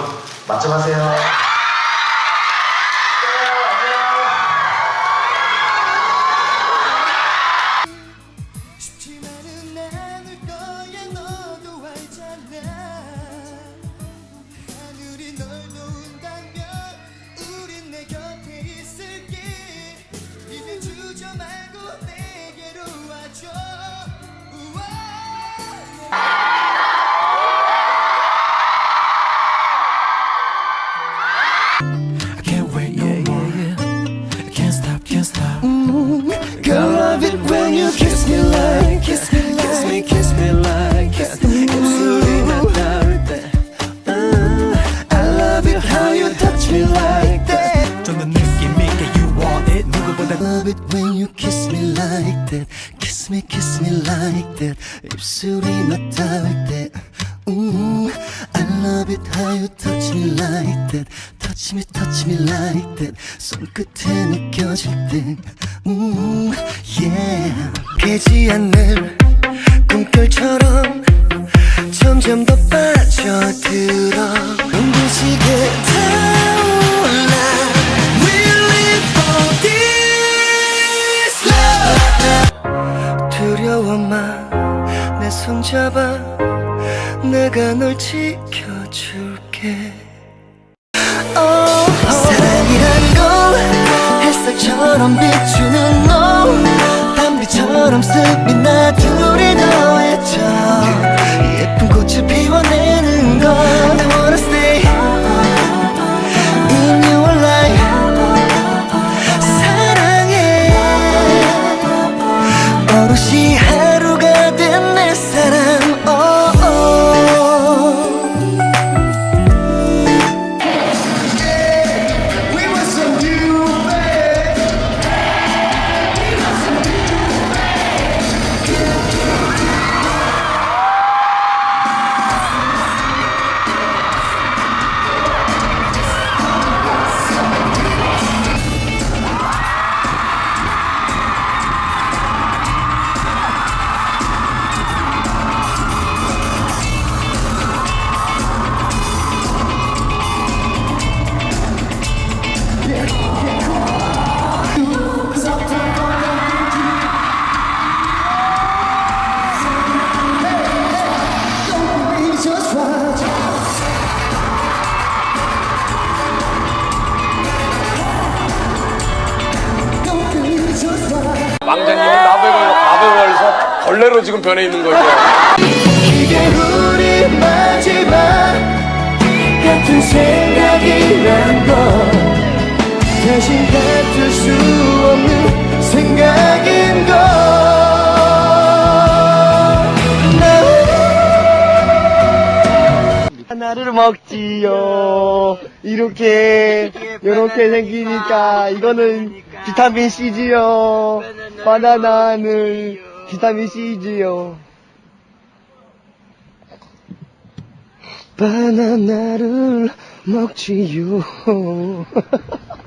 여러분 맞점하세요. when you kiss me like, kiss me like, Kiss me, kiss me like that. 입술이 나 닿을 때. Uh, I love it how you touch me like that. 좀더 느낌 있게 you want it. 누구보다 Love it when you kiss me like that. Kiss me, kiss me like that. 입술이 나 닿을 때. 음, I love it how you touch me like that. Touch me, touch me like that. 손끝에 느껴질 때. 음. 깨지 않는 꿈결처럼 점점 더 빠져들어. 눈부시게 타올라. We live for this love? 두려워 마. 내 손잡아. 내가 널 지켜줄게. Oh, 사랑이란 건 햇살처럼 비추는 너 단비처럼 습이 나 둘이 더해져 예쁜 꽃을 피워내는 건 I wanna stay in your life. 사랑해. 오롯이 왕자님은 나베걸, 나베걸에서 벌레로 지금 변해 있는 거죠. 이게 우리 마지막 같은 생각이란 걸 대신 같을 수 없는 생각인 걸 하나를 먹지요. 이렇게 이렇게 생기니까 이거는 비타민 C지요. 바나나는 비타민 C지요. 바나나를 먹지요.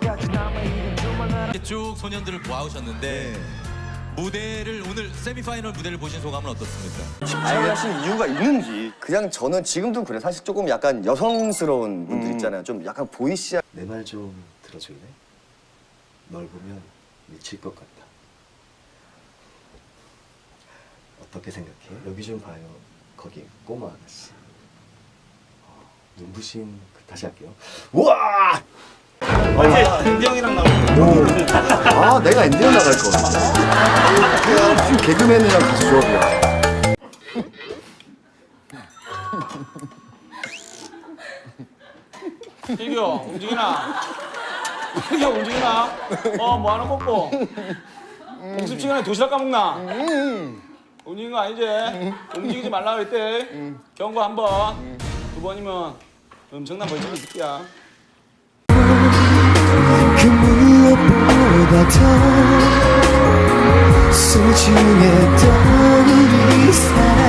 이렇게 쭉 소년들을 모아오셨는데 무대를 오늘 세미파이널 무대를 보신 소감은 어떻습니까? 아이하신 이유가 있는지 그냥 저는 지금도 그래 사실 조금 약간 여성스러운 분들 있잖아요 좀 약간 보이시한 내 말 좀 들어줄래? 널 보면 미칠 것 같다. 어떻게 생각해? 여기 좀 봐요. 거기 꼬마 아가씨. 어, 눈부신 그 다시 할게요. 우와! 엔디 형이랑 나오는 아 내가 엔디어 나갈 거 같아 지금 개그맨이랑 같이 조합이야 일기요, 움직이나? 일기요, 움직이나? 어, 뭐 하는 거고? 공습 시간에 도시락 까먹나? 움직이는 거 아니지? 움직이지 말라 그랬대. 경고 한 번. 두 번이면 엄청난 벌칙이 있을게야. 소중했던 우리 사랑.